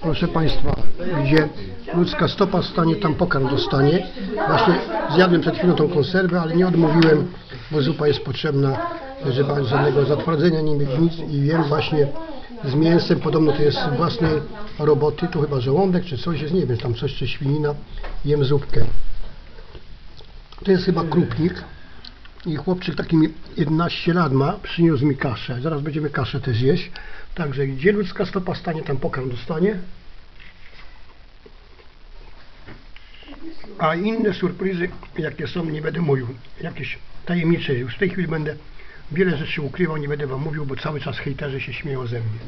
Proszę Państwa, gdzie ludzka stopa stanie, tam pokarm dostanie. Właśnie zjadłem przed chwilą tą konserwę, ale nie odmówiłem, bo zupa jest potrzebna, żeby żadnego zatwardzenia nie mieć nic. I wiem właśnie z mięsem, podobno to jest własnej roboty, tu chyba żołądek czy coś jest, nie wiem, tam coś czy świnina, jem zupkę. To jest chyba krupnik i chłopczyk taki mi 11 lat ma, przyniósł mi kaszę. Zaraz będziemy kaszę też jeść. Także gdzie ludzka stopa stanie, tam pokarm dostanie. A inne surprizy, jakie są, nie będę mówił. Jakieś tajemnicze. Już w tej chwili będę wiele rzeczy ukrywał, nie będę wam mówił, bo cały czas hejterzy się śmieją ze mnie.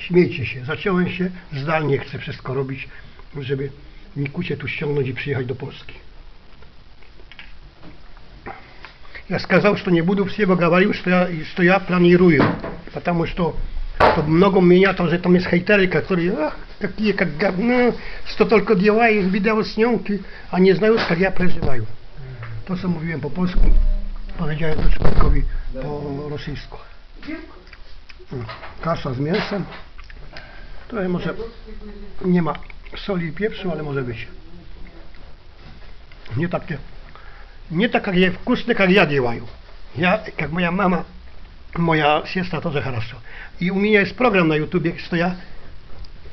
Śmiejcie się. Zacząłem się, zdalnie chcę wszystko robić, żeby Mikucie tu ściągnąć i przyjechać do Polski. Я сказал, что не буду всего говорить, что я, что я планирую. Потому что, что много меня тоже там есть хейтеры, которые, ах, какие как говно, что только делают видеосъемки, а не знают, как я проживаю. To, co mówiłem po polsku, powiedziałem to człowiekowi po rosyjsku. Mm, Kasza z mięsem. Trochę może nie ma soli i pieprzu, ale może być. Nie takie не так, как я вкусно, как я делаю. Я, как моя мама, моя сестра тоже хорошо. И у меня есть программа на ютубе, что я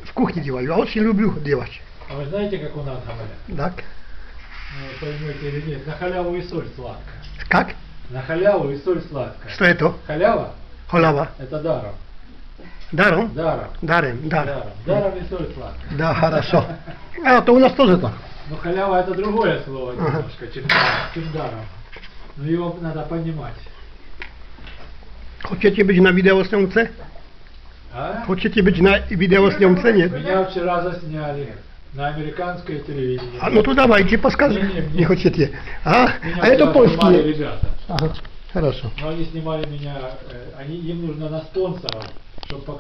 в кухне делаю. Я очень люблю делать. А вы знаете, как у нас говорят? Так? Ну, поймете или нет. На халяву и соль сладкая. Как? На халяву и соль сладкая. Что это? Халява Холава. – это даром. Даром? Даром. Дарем, да. Даром. Даром и соль сладкая. Да, хорошо. А, то у нас тоже так. Но халява это другое слово Ага. немножко, чем, чем даром. Но его надо понимать. Chcecie być na wideosniące? А? Chcecie być na wideosniące? Nie? Меня вчера засняли на американское телевидение. Podskażę. Nie, nie, nie. Nie chcecie. A, Меня a ja to вчера снимали polski. ребята. Aha, хорошо. Но они снимали меня, э, они, им нужно на спонсоров, чтобы показать.